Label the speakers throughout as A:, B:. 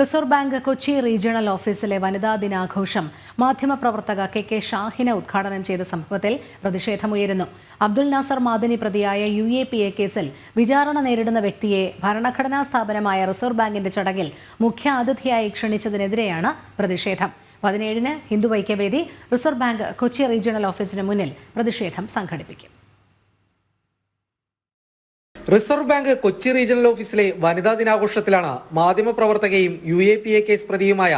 A: Reserve bank Kochi regional ഓഫീസിലെ വനിതാ ദിനാഘോഷം മാധ്യമപ്രവർത്തക കെ കെ ഷാഹിന ഉദ്ഘാടനം ചെയ്ത സംഭവത്തിൽ പ്രതിഷേധമുയരുന്നു. അബ്ദുൽ നാസർ മാദിനി പ്രതിയായ യു എ പി എ കേസിൽ വിചാരണ നേരിടുന്ന വ്യക്തിയെ ഭരണഘടനാ സ്ഥാപനമായ റിസർവ് ബാങ്കിന്റെ ചടങ്ങിൽ മുഖ്യ അതിഥിയായി ക്ഷണിച്ചതിനെതിരെയാണ് പ്രതിഷേധം. പതിനേഴിന് Hindu Aikyavedi Reserve Bank Kochi regional ഓഫീസിന് മുന്നിൽ പ്രതിഷേധം സംഘടിപ്പിക്കും.
B: റിസർവ് ബാങ്ക് കൊച്ചി റീജിയണൽ ഓഫീസിലെ വനിതാ ദിനാഘോഷത്തിലാണ് മാധ്യമപ്രവർത്തകയും U A P A case പ്രതിയുമായ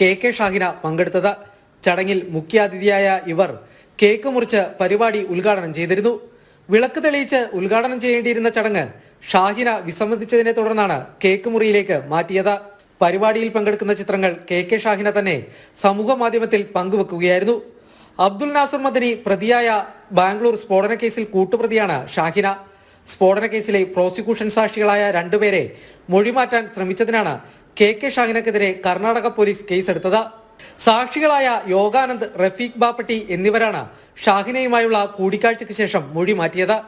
B: K K Shahina പങ്കെടുത്തത്. ചടങ്ങിൽ മുഖ്യാതിഥിയായ ഇവർ കേക്ക് മുറിച്ച് പരിപാടി ഉദ്ഘാടനം ചെയ്തിരുന്നു. വിളക്ക് തെളിയിച്ച് ഉദ്ഘാടനം ചെയ്യേണ്ടിയിരുന്ന ചടങ്ങ് ഷാഹിന വിസമ്മതിച്ചതിനെ തുടർന്നാണ് കേക്ക് മുറിയിലേക്ക് മാറ്റിയത്. പരിപാടിയിൽ പങ്കെടുക്കുന്ന ചിത്രങ്ങൾ കെ കെ ഷാഹിന തന്നെ സമൂഹ മാധ്യമത്തിൽ പങ്കുവെക്കുകയായിരുന്നു. അബ്ദുൽ നാസർ മദനി പ്രതിയായ ബാംഗ്ലൂർ സ്ഫോടന കേസിൽ കൂട്ടുപ്രതിയാണ് ഷാഹിന. സ്ഫോടന കേസിലെ പ്രോസിക്യൂഷൻ സാക്ഷികളായ രണ്ടുപേരെ മൊഴിമാറ്റാൻ ശ്രമിച്ചതിനാണ് കെ കെ ഷാഹിനക്കെതിരെ കർണാടക പോലീസ് കേസെടുത്തത്. സാക്ഷികളായ യോഗാനന്ദ് റഫീഖ് ബാപ്പട്ടി എന്നിവരാണ് ഷാഹിനയുമായുള്ള കൂടിക്കാഴ്ചയ്ക്ക് ശേഷം മൊഴി മാറ്റിയത്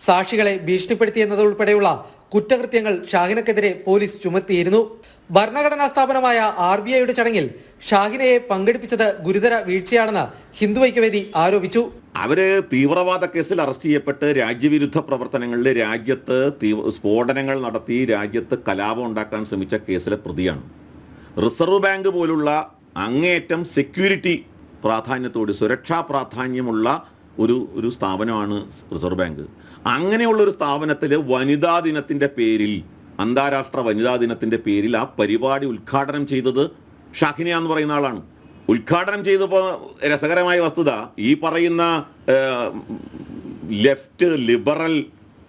B: സാക്ഷികളെ ഭീഷണിപ്പെടുത്തിയെന്നതുൾപ്പെടെയുള്ള കുറ്റകൃത്യങ്ങൾ ഷാഹിനക്കെതിരെ പോലീസ് ചുമത്തിയിരുന്നു. ഭരണഘടനാ സ്ഥാപനമായ ആർ ബി ഐയുടെ ചടങ്ങിൽ ഷാഹിനയെ പങ്കെടുപ്പിച്ചത് ഗുരുതര വീഴ്ചയാണെന്ന് ഹിന്ദു ഐക്യവേദി ആരോപിച്ചു.
C: അവർ തീവ്രവാദ കേസിൽ അറസ്റ്റ് ചെയ്യപ്പെട്ട് രാജ്യവിരുദ്ധ പ്രവർത്തനങ്ങളിൽ രാജ്യത്ത് സ്ഫോടനങ്ങൾ നടത്തി രാജ്യത്ത് കലാപം ഉണ്ടാക്കാൻ ശ്രമിച്ച കേസിലെ പ്രതിയാണ്. റിസർവ് ബാങ്ക് പോലുള്ള അങ്ങേയറ്റം സെക്യൂരിറ്റി പ്രാധാന്യത്തോട് സുരക്ഷാ പ്രാധാന്യമുള്ള ഒരു ഒരു സ്ഥാപനമാണ് റിസർവ് ബാങ്ക്. അങ്ങനെയുള്ള ഒരു സ്ഥാപനത്തിൽ വനിതാ ദിനത്തിന്റെ പേരിൽ അന്താരാഷ്ട്ര വനിതാ ദിനത്തിന്റെ പേരിൽ ആ പരിപാടി ഉദ്ഘാടനം ചെയ്തത് ഷാഹിന എന്ന് പറയുന്ന ആളാണ്. ഉദ്ഘാടനം ചെയ്തപ്പോൾ രസകരമായ വസ്തുത. ഈ പറയുന്ന ലെഫ്റ്റ് ലിബറൽ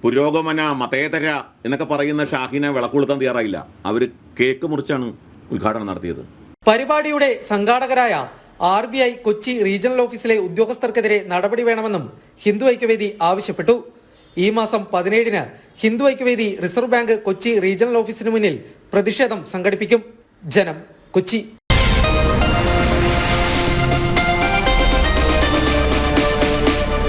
C: പുരോഗമന മതേതര എന്നൊക്കെ പറയുന്ന ഷാഹിനെ വിളക്കൊളുത്താൻ തയ്യാറായില്ല. അവർ കേക്ക് മുറിച്ചാണ് ഉദ്ഘാടനം നടത്തിയത്.
B: പരിപാടിയുടെ സംഘാടകരായ R B I Kochi regional ഓഫീസിലെ ഉദ്യോഗസ്ഥർക്കെതിരെ നടപടി വേണമെന്നും ഹിന്ദു ഐക്യവേദി ആവശ്യപ്പെട്ടു. ഈ മാസം പതിനേഴിന് Hindu Aikyavedi Reserve Bank Kochi regional ഓഫീസിന് മുന്നിൽ പ്രതിഷേധം സംഘടിപ്പിക്കും. ജനം കൊച്ചി.